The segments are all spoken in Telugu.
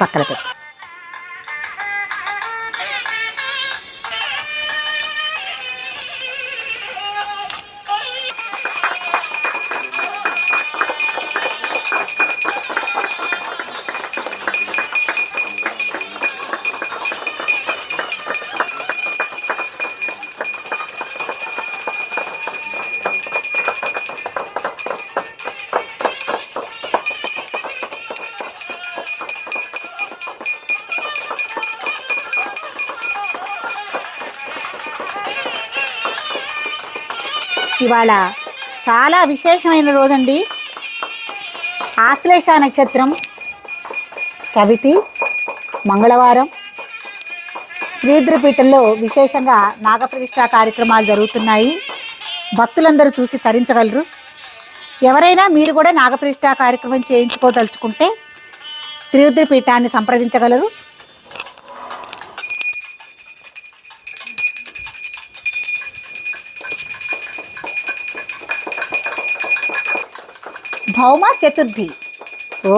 పక్కన పెట్టు. ఇవాళ చాలా విశేషమైన రోజండి. ఆశ్లేష నక్షత్రం కవితి మంగళవారం. శ్రీద్రపీఠంలో విశేషంగా నాగప్రతిష్ఠ కార్యక్రమాలు జరుగుతున్నాయి. భక్తులందరూ చూసి తరించగలరు. ఎవరైనా మీరు కూడా నాగప్రతిష్ఠ కార్యక్రమం చేయించుకోదలుచుకుంటే త్రియుద్రపీఠాన్ని సంప్రదించగలరు. భౌమ చతుర్థి ఓ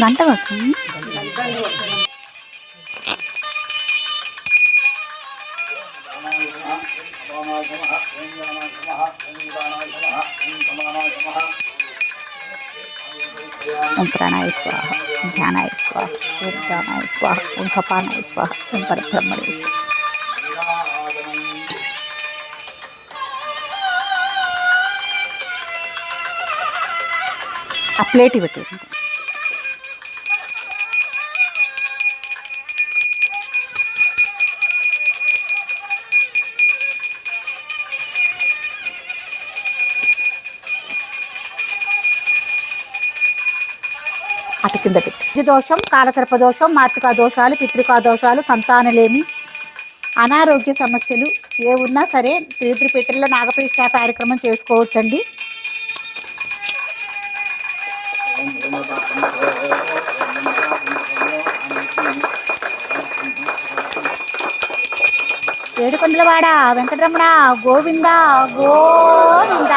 గంట కొట్టు. ఓం ప్రాణాయ స్వాహ ఓం ధ్యానాయ స్వాహ ఓం ధ్యానాయ స్వాహ ఓం కపానాయ స్వాహ ఓం పరబ్రహ్మణే స్వాహ. ఆ ప్లేట్ ఇవ్వట్టు అటు కింద దోషం కాలసర్ప దోషం మాతృకా దోషాలు పితృకా దోషాలు సంతానలేమి అనారోగ్య సమస్యలు ఏ ఉన్నా సరే తీర్థపీఠంలో నాగప్రతిష్ఠ కార్యక్రమం చేసుకోవచ్చండి. ఏడుకొండలవాడ వెంకటరమణ గోవింద గోవింద.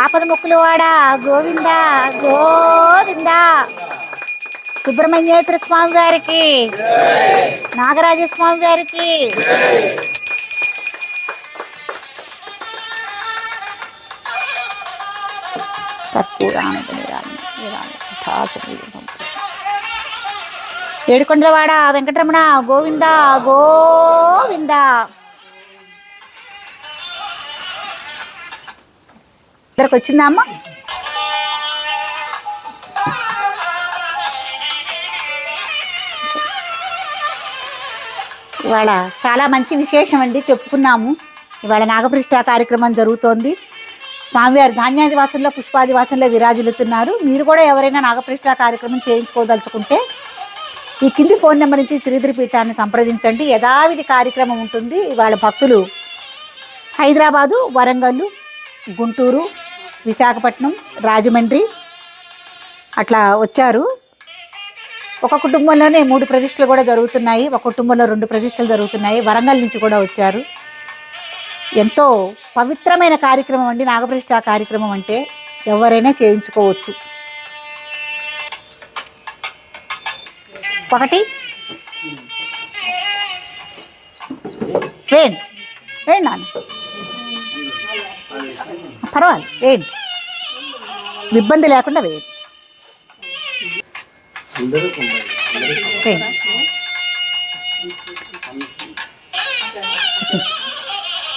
ఆపద మొక్కులవాడ గోవింద గోవింద. సుబ్రహ్మణ్యేశ్వర స్వామి గారికి నాగరాజ స్వామి గారికి. ఏడుకొండలవాడ వెంకటరమణ గోవింద గోవింద. ఇద్దరికి వచ్చిందా అమ్మ? ఇవాళ చాలా మంచి విశేషం అండి చెప్పుకున్నాము. ఇవాళ నాగప్రతిష్ఠ కార్యక్రమం జరుగుతోంది. స్వామివారి ధాన్యాదివాసంలో పుష్పాదివాసంలో విరాజులుతున్నారు మీరు కూడా ఎవరైనా నాగప్రతిష్ఠ కార్యక్రమం చేయించుకోదలుచుకుంటే ఈ కింది ఫోన్ నెంబర్ నుంచి త్రిదిరి పీఠాన్ని సంప్రదించండి. యథావిధి కార్యక్రమం ఉంటుంది. ఇవాళ భక్తులు హైదరాబాదు వరంగల్ గుంటూరు విశాఖపట్నం రాజమండ్రి అట్లా వచ్చారు. ఒక కుటుంబంలోనే మూడు ప్రతిష్టలు కూడా జరుగుతున్నాయి. ఒక కుటుంబంలో రెండు ప్రతిష్టలు జరుగుతున్నాయి. వరంగల్ నుంచి కూడా వచ్చారు. ఎంతో పవిత్రమైన కార్యక్రమం అండి. నాగప్రతిష్ట కార్యక్రమం అంటే ఎవరైనా చేయించుకోవచ్చు. ఒకటి. వేయండి వేయండి నాన్న. పర్వాలేదు. వేయండి ఇబ్బంది లేకుండా వేయండి వేయండి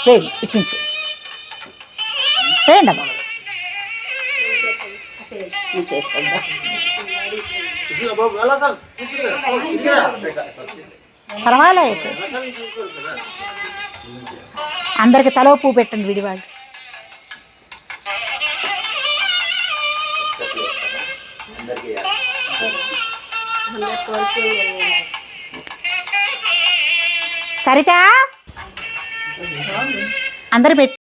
వేయండి ఇట్టించు వేయండి అమ్మా పర్వాలేదు. అందరికి తలో పువ్వు పెట్టండి విడివాళ్ళు. సరితా? అందరు పెట్టి.